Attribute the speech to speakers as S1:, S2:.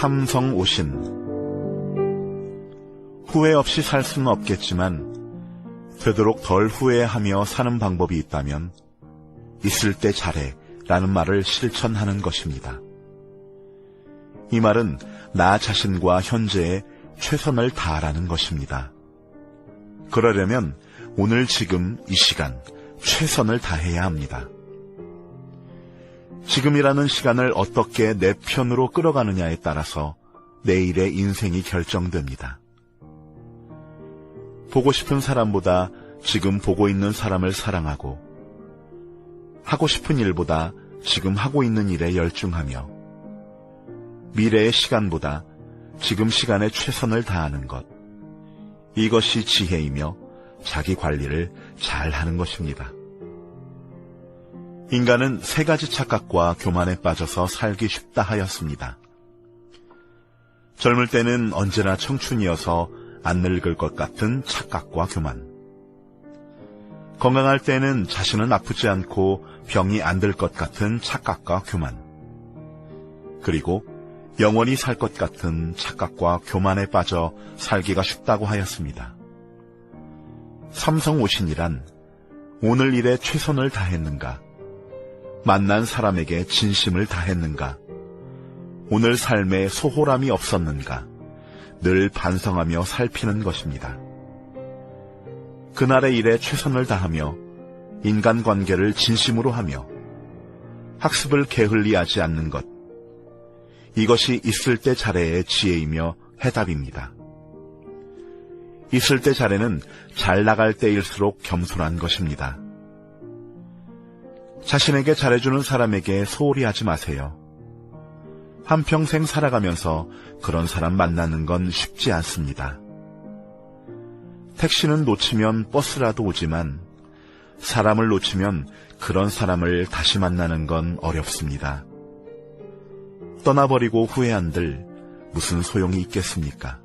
S1: 삼성 오신 후회 없이 살 수는 없겠지만 되도록 덜 후회하며 사는 방법이 있다면 있을 때 잘해 라는 말을 실천하는 것입니다. 이 말은 나 자신과 현재에 최선을 다하라는 것입니다. 그러려면 오늘 지금 이 시간 최선을 다해야 합니다. 지금이라는 시간을 어떻게 내 편으로 끌어가느냐에 따라서 내일의 인생이 결정됩니다. 보고 싶은 사람보다 지금 보고 있는 사람을 사랑하고 하고 싶은 일보다 지금 하고 있는 일에 열중하며 미래의 시간보다 지금 시간에 최선을 다하는 것. 이것이 지혜이며 자기 관리를 잘 하는 것입니다. 인간은 세 가지 착각과 교만에 빠져서 살기 쉽다 하였습니다. 젊을 때는 언제나 청춘이어서 안 늙을 것 같은 착각과 교만. 건강할 때는 자신은 아프지 않고 병이 안 들 것 같은 착각과 교만. 그리고 영원히 살 것 같은 착각과 교만에 빠져 살기가 쉽다고 하였습니다. 삼성 오신이란 오늘 일에 최선을 다했는가? 만난 사람에게 진심을 다했는가? 오늘 삶에 소홀함이 없었는가? 늘 반성하며 살피는 것입니다. 그날의 일에 최선을 다하며 인간관계를 진심으로 하며 학습을 게을리하지 않는 것. 이것이 있을 때 잘해의 지혜이며 해답입니다. 있을 때 잘해는 잘 나갈 때일수록 겸손한 것입니다. 자신에게 잘해주는 사람에게 소홀히 하지 마세요. 한평생 살아가면서 그런 사람 만나는 건 쉽지 않습니다. 택시는 놓치면 버스라도 오지만 사람을 놓치면 그런 사람을 다시 만나는 건 어렵습니다. 떠나버리고 후회한들 무슨 소용이 있겠습니까?